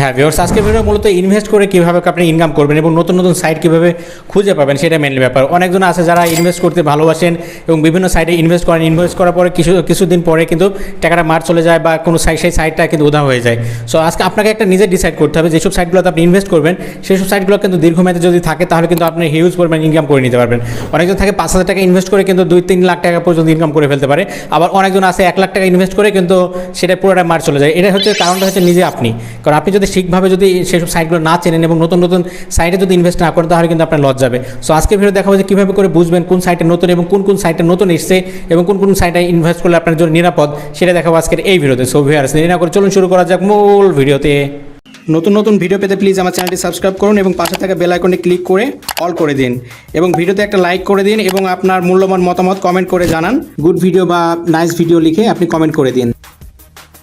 হ্যাঁ ভিউয়ার্স আজকে ভিডিও মূলত ইনভেস্ট করে কীভাবে আপনি ইনকাম করবেন এবং নতুন নতুন সাইট কীভাবে খুঁজে পাবেন সেটা মেনলি ব্যাপার। অনেকজন আছে যারা ইনভেস্ট করতে ভালোবাসেন এবং বিভিন্ন সাইটে ইনভেস্ট করেন। ইনভেস্ট করার পরে কিছু, কিছুদিন পরে কিন্তু টাকাটা মার চলে যায় বা কোনো সাইট সেই সাইটটা কিন্তু উধাও হয়ে যায়। সো আজকে আপনাকে একটা নিজে ডিসাইড করতে হবে যেসব সাইটগুলোতে আপনি ইনভেস্ট করবেন, সেসব সাইটগুলো কিন্তু দীর্ঘমেয়াদে যদি থাকে তাহলে কিন্তু আপনি হিউজ পরিমাণ ইনকাম করে নিতে পারবেন। অনেকজন থাকে পাঁচ হাজার টাকা ইনভেস্ট করে কিন্তু দুই, তিন লাখ টাকা পর্যন্ত ইনকাম করে ফেলতে পারে। আবার অনেকজন আছে এক লাখ টাকা ইনভেস্ট করে কিন্তু সেটা পুরোটা মার চলে যায়। এটা হচ্ছে কারণটা হচ্ছে নিজে আপনি। কারণ আপনি যদি ঠিকভাবে যদি সেসব সাইটগুলো না চেনেন এবং নতুন নতুন সাইটে যদি ইনভেস্ট না করেন, তাহলে কিন্তু আপনার লস যাবে সো আজকে ভিডিও দেখাবো যে কীভাবে করে বুঝবেন কোন সাইটে নতুন এবং কোন কোন সাইটে নতুন এসছে এবং কোন কোন সাইটে ইনভেস্ট করলে আপনার জন্য নিরাপদ, সেটা দেখাবো আজকের এই ভিডিওতে সো ভিউয়ার্স দেরি না করে চলুন শুরু করা যাক মূল ভিডিওতে নতুন নতুন ভিডিও পেতে প্লিজ আমার চ্যানেলটি সাবস্ক্রাইব করুন এবং পাশে থাকা বেল আইকনে ক্লিক করে অল করে দিন। এবং ভিডিওতে একটা লাইক করে দিন এবং আপনার মূল্যবান মতামত কমেন্ট করে জানান। গুড ভিডিও বা নাইস ভিডিও লিখে আপনি কমেন্ট করে দিন।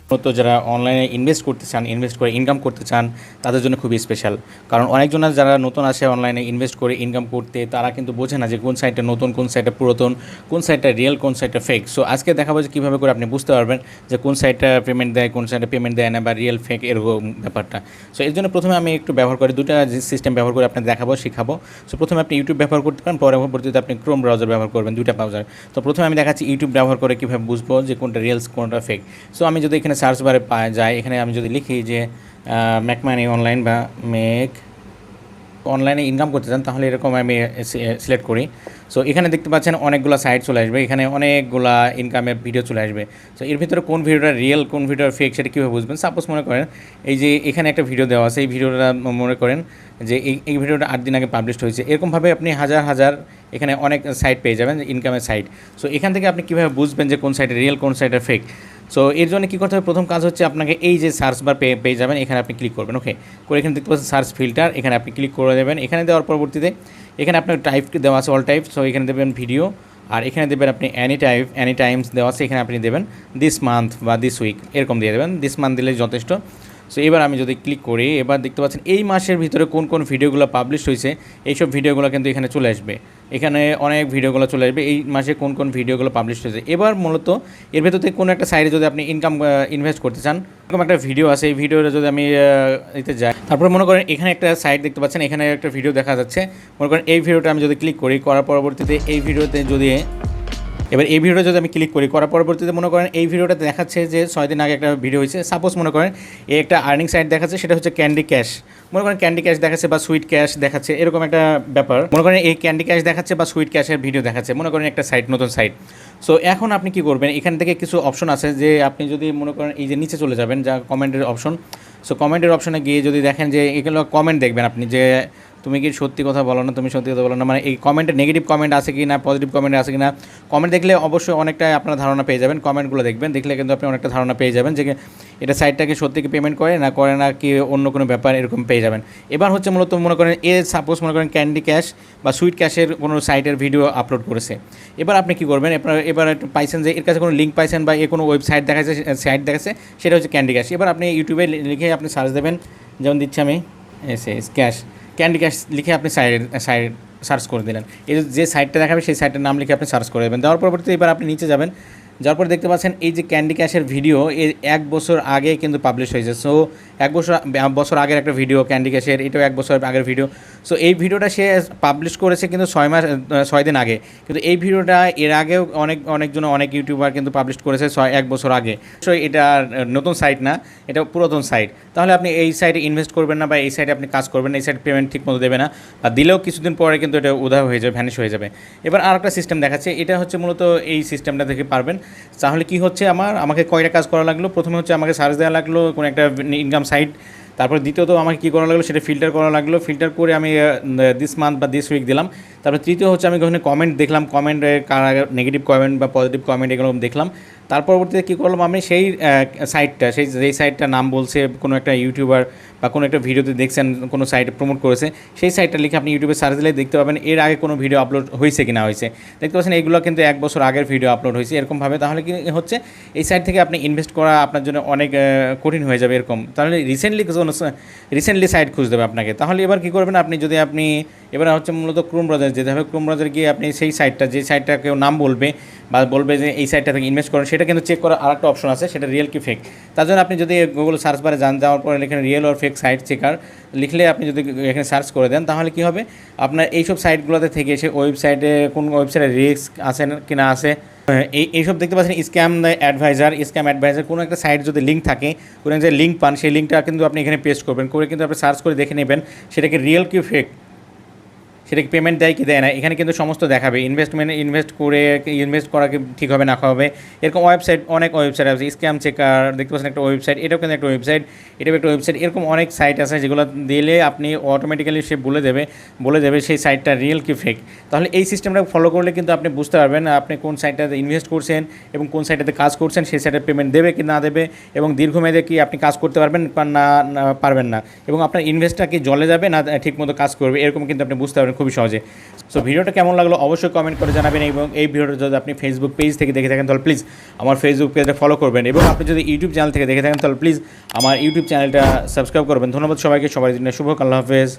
মূলত যারা অনলাইনে ইনভেস্ট করতে চান ইনভেস্ট করে ইনকাম করতে চান, তাদের জন্য খুবই স্পেশাল কারণ অনেকজন যারা নতুন আসে অনলাইনে ইনভেস্ট করে ইনকাম করতে, তারা কিন্তু বোঝে না যে কোন সাইটটা নতুন, কোন সাইটটা পুরাতন, কোন সাইটটা রিয়েল কোন সাইটটা ফেক সো আজকে দেখাবো যে কীভাবে করে আপনি বুঝতে পারবেন যে কোন সাইটটা পেমেন্ট দেয়, কোন সাইটটা পেমেন্ট দেয় না বা রিয়েল ফেক এরকম ব্যাপারটা। সো এর জন্য প্রথমে আমি একটু ব্যবহার করি দুটা সিস্টেম ব্যবহার করে আপনাকে দেখাবো, শেখাবো। সো প্রথমে আপনি ইউটিউব ব্যবহার করতে পারেন পরবর্তীতে আপনি ক্রোম ব্রাউজার ব্যবহার করবেন, দুইটা ব্রাউজার তো প্রথমে আমি দেখাচ্ছি ইউটিউব ব্যবহার করে কীভাবে বুঝব যে কোনটা রিয়েলস কোনটা ফেক সো আমি যদি এখানে সার্চ বারে যায়। এখানে আমি যদি লিখি যে ম্যাকমানি অনলাইন বা মেক অনলাইনে ইনকাম করতে চান, তাহলে এরকম আমি সিলেক্ট করি। সো এখানে দেখতে পাচ্ছেন অনেকগুলো সাইট চলে আসবে। এখানে অনেকগুলা ইনকামের ভিডিও চলে আসবে। সো এর ভিতরে কোন ভিডিওটা রিয়েল কোন ভিডিওটা ফেক সেটা কীভাবে বুঝবেন? সাপোজ মনে করেন এই যে এখানে একটা ভিডিও দেওয়া আছে, এই ভিডিওটা মনে করেন যে এই এই ভিডিওটা আট দিন আগে পাবলিশ হয়েছে। এরকমভাবে আপনি হাজার হাজার এখানে অনেক সাইট পেয়ে যাবেন ইনকামের সাইট সো এখান থেকে আপনি কীভাবে বুঝবেন যে কোন সাইটে রিয়েল কোন সাইটে ফেক সো এর জন্য কী করতে হবে? প্রথম কাজ হচ্ছে আপনাকে এই যে সার্চ বার পেয়ে পেয়ে যাবেন। এখানে আপনি ক্লিক করবেন। ওকে করে এখানে দেখতে পাচ্ছেন সার্চ ফিল্টার এখানে আপনি ক্লিক করে দেবেন। এখানে দেওয়ার পরবর্তীতে এখানে আপনার টাইপ দেওয়া আছে অল টাইপ সো এখানে দেবেন ভিডিও আর এখানে দেবেন আপনি অ্যানি টাইপ অ্যানি টাইমস দেওয়া আছে, এখানে আপনি দেবেন দিস মান্থ বা দিস উইক এরকম দিয়ে দেবেন। দিস মান্থ দিলে যথেষ্ট। সো এবার আমি যদি ক্লিক করি, এবার দেখতে পাচ্ছেন এই মাসের ভিতরে কোন কোন ভিডিওগুলো পাবলিশ হয়েছে, এইসব ভিডিওগুলো কিন্তু এখানে চলে আসবে। এখানে অনেক ভিডিওগুলো চলে আসবে, এই মাসে কোন কোন ভিডিওগুলো পাবলিশ হয়েছে। এবার মূলত এর ভেতর থেকে কোনো একটা সাইডে যদি আপনি ইনকাম ইনভেস্ট করতে চান, এরকম একটা ভিডিও আছে, এই ভিডিওটা যদি আমি এতে যাই, তারপরে মনে করেন এখানে একটা সাইট দেখতে পাচ্ছেন, এখানে একটা ভিডিও দেখা যাচ্ছে। মনে করেন এই ভিডিওটা আমি যদি ক্লিক করি, করার পরবর্তীতে এই ভিডিওতে যদি এবার এই ভিডিওটা যদি আমি ক্লিক করি, করার পরবর্তীতে মনে করেন এই ভিডিওটাতে দেখাচ্ছে যে ছয় দিন আগে একটা ভিডিও হয়েছে। সাপোজ মনে করেন এই একটা আর্নিং সাইট দেখাচ্ছে, সেটা হচ্ছে ক্যান্ডি ক্যাশ মনে করেন ক্যান্ডি ক্যাশ দেখাচ্ছে বা সুইট ক্যাশ দেখাচ্ছে, এরকম একটা ব্যাপার। মনে করেন এই ক্যান্ডি ক্যাশ দেখাচ্ছে বা সুইট ক্যাশের ভিডিও দেখাচ্ছে, মনে করেন একটা সাইট নতুন সাইট সো এখন আপনি কি করবেন? এখান থেকে কিছু অপশন আছে যে আপনি যদি মনে করেন এই যে নিচে চলে যাবেন, যা কমেন্টের অপশন সো কমেন্টের অপশনে গিয়ে যদি দেখেন যে এগুলো কমেন্ট দেখবেন আপনি যে তুমি কি সত্যি কথা বলো না? তুমি সত্যি কথা বলো না? মানে এই কমেন্টে নেগেটিভ কমেন্ট আছে কি না পজিটিভ কমেন্ট আছে কি না? কমেন্ট দেখলে অবশ্যই অনেকটাই আপনার ধারণা পেয়ে যাবেন। কমেন্টগুলো দেখবেন। দেখলে কিন্তু আপনি অনেকটা ধারণা পেয়ে যাবেন যে এটা সাইটটাকে সত্যি কি পেমেন্ট করে না করে না কি অন্য কোনো ব্যাপার এরকম পেয়ে যাবেন। এবার হচ্ছে মূলত মনে করেন এ সাপোজ মনে করেন ক্যান্ডি ক্যাশ বা সুইট ক্যাশের কোনো সাইটের ভিডিও আপলোড করেছে। এবার আপনি কি করবেন? আপনার এবার পাইছেন যে এর কাছে কোনো লিঙ্ক পাইছেন বা এ কোনো ওয়েবসাইট দেখাচ্ছে সাইট দেখাচ্ছে সেটা হচ্ছে ক্যান্ডি ক্যাশ এবার আপনি ইউটিউবে লিখে আপনি সার্চ দেবেন। যেমন দিচ্ছি আমি, এস ক্যাশ ক্যান্ডি ক্যাশ লিখে আপনি সাইড সাইড সার্চ করে দিলেন। এই যে সাইটটা দেখাবে, সেই সাইটের নাম লিখে আপনি সার্চ করে দেবেন। দেওয়ার পরবর্তীতে এবার আপনি নিচে যাবেন। যার পরে দেখতে পাচ্ছেন এই যে ক্যান্ডি ক্যাশের ভিডিও এর এক বছর আগে কিন্তু পাবলিশ হয়েছে। সো এক বছর বছর আগের একটা ভিডিও ক্যান্ডি ক্যাশের এটাও এক বছর আগের ভিডিও সো এই ভিডিওটা সে পাবলিশ করেছে কিন্তু ছয় মাস ছয় দিন আগে। কিন্তু এই ভিডিওটা এর আগেও অনেক, অনেকজন, অনেক ইউটিউবার কিন্তু পাবলিশ করেছে ছয়, এক বছর আগে। সো এটা নতুন সাইট না, এটা পুরাতন সাইট তাহলে আপনি এই সাইটে ইনভেস্ট করবেন না বা এই সাইটে আপনি কাজ করবেন না, এই সাইট পেমেন্ট ঠিক মতো দেবে না। আর দিলেও কিছুদিন পরে কিন্তু এটা উধাও হয়ে যাবে ভ্যানিশ হয়ে যাবে। এবার আর একটা সিস্টেম দেখাচ্ছে, এটা হচ্ছে মূলত এই সিস্টেমটা থেকে পারবেন। তাহলে কি হচ্ছে আমার? আমাকে কয়টা কাজ করা লাগল? প্রথমে হচ্ছে আমাকে সার্চ দেওয়া লাগল, কোনো একটা ইনকাম সাইট তারপর দ্বিতীয়ত আমাকে কী করা লাগল, সেটা ফিল্টার করা লাগল। ফিল্টার করে আমি দিস মান্থ বা দিস উইক দিলাম। তারপর তৃতীয় হচ্ছে আমি ওখানে কমেন্ট দেখলাম কমেন্টে কার নেগেটিভ কমেন্ট বা পজিটিভ কমেন্ট এগুলো দেখলাম। তার পরবর্তীতে কী করলাম আমি, সেই সাইটটা সেই, যেই সাইটটার নাম বলছে, কোনো একটা ইউটিউবার বা কোনো একটা ভিডিওতে দেখছেন, কোনো সাইটে প্রমোট করেছে, সেই সাইটটা লিখে আপনি ইউটিউবে সার্চ দিলে দেখতে পাবেন, এর আগে কোনো ভিডিও আপলোড হয়েছে কি না হয়েছে। দেখতে পাচ্ছেন এইগুলো কিন্তু এক বছর আগের ভিডিও আপলোড হয়েছে, এরকমভাবে। তাহলে কি হচ্ছে, এই সাইট থেকে আপনি ইনভেস্ট করা আপনার জন্য অনেক কঠিন হয়ে যাবে এরকম। তাহলে রিসেন্টলি কোনো রিসেন্টলি সাইট খুঁজতে হবে আপনাকে। তাহলে এবার কী করবেন আপনি যদি আপনি, এবার হচ্ছে মূলত ক্রোম ব্রাউজার যেতে হবে। ক্রোম ব্রাউজার গিয়ে আপনি সেই সাইটটা যে সাইটটা কেউ নাম বলবে বা বলবে যে এই সাইটটা থেকে ইনভেস্ট করেন, সেটা কিন্তু চেক করার আরেকটা অপশন আছে, সেটা রিয়েল কি ফেক তার জন্য আপনি যদি গুগল সার্চ বারে যান, যাওয়ার পরে এখানে রিয়েল আর ফেক সাইট চেকার লিখলে আপনি যদি এখানে সার্চ করে দেন, তাহলে কি হবে? আপনার এইসব সাইটগুলোতে থেকে সে ওয়েবসাইটে কোন ওয়েবসাইটে রিস্ক আছে না- কি না আছে এই এইসব দেখতে পাচ্ছেন স্ক্যাম অ্যাডভাইজার। স্ক্যাম অ্যাডভাইজার কোনো একটা সাইট যদি লিঙ্ক থাকে, কোনো একটা লিঙ্ক পান, সেই লিঙ্কটা কিন্তু আপনি এখানে পেস্ট করবেন। করে কিন্তু আপনি সার্চ করে দেখে নেবেন, সেটাকে রিয়েল কি ফেক সেটা কি পেমেন্ট দেয় কি দেয় না, এখানে কিন্তু সমস্ত দেখাবে। ইনভেস্টমেন্ট ইনভেস্ট করে ইনভেস্ট করা কি ঠিক হবে, না হবে। এরকম ওয়েবসাইট অনেক ওয়েবসাইট আছে স্ক্যাম চেকার দেখতে পাচ্ছেন একটা ওয়েবসাইট এটাও কিন্তু একটা ওয়েবসাইট এটাও একটা ওয়েবসাইট এরকম অনেক সাইট আছে যেগুলো দিলে আপনি অটোমেটিক্যালি সে বলে দেবে বলে দেবে সেই সাইটটা রিয়েল কি ফেক তাহলে এই সিস্টেমটা ফলো করলে কিন্তু আপনি বুঝতে পারবেন আপনি কোন সাইটটাতে ইনভেস্ট করছেন এবং কোন সাইটটাতে কাজ করছেন, সেই সাইটে পেমেন্ট দেবে কি না দেবে এবং দীর্ঘমেয়াদে কি আপনি কাজ করতে পারবেন বা না না, পারবেন না। এবং আপনার ইনভেস্টটা কি জলে যাবে না ঠিকমতো কাজ করবে, এরকম কিন্তু আপনি বুঝতে পারবেন। খুবই সহজে। সো ভিডিওটা কেমন লাগল অবশ্যই কমেন্ট করে জানাবেন এবং এই ভিডিওটা যদি আপনি ফেসবুক পেজ থেকে দেখে থাকেন, তাহলে প্লিজ আমার ফেসবুক পেজটা ফলো করবেন এবং আপনি যদি ইউটিউব চ্যানেল থেকে দেখে থাকেন, তাহলে প্লিজ আমার ইউটিউব চ্যানেলটা সাবস্ক্রাইব করবেন। ধন্যবাদ সবাইকে, সবাই জন্য শুভ, আল্লাহ হাফেজ।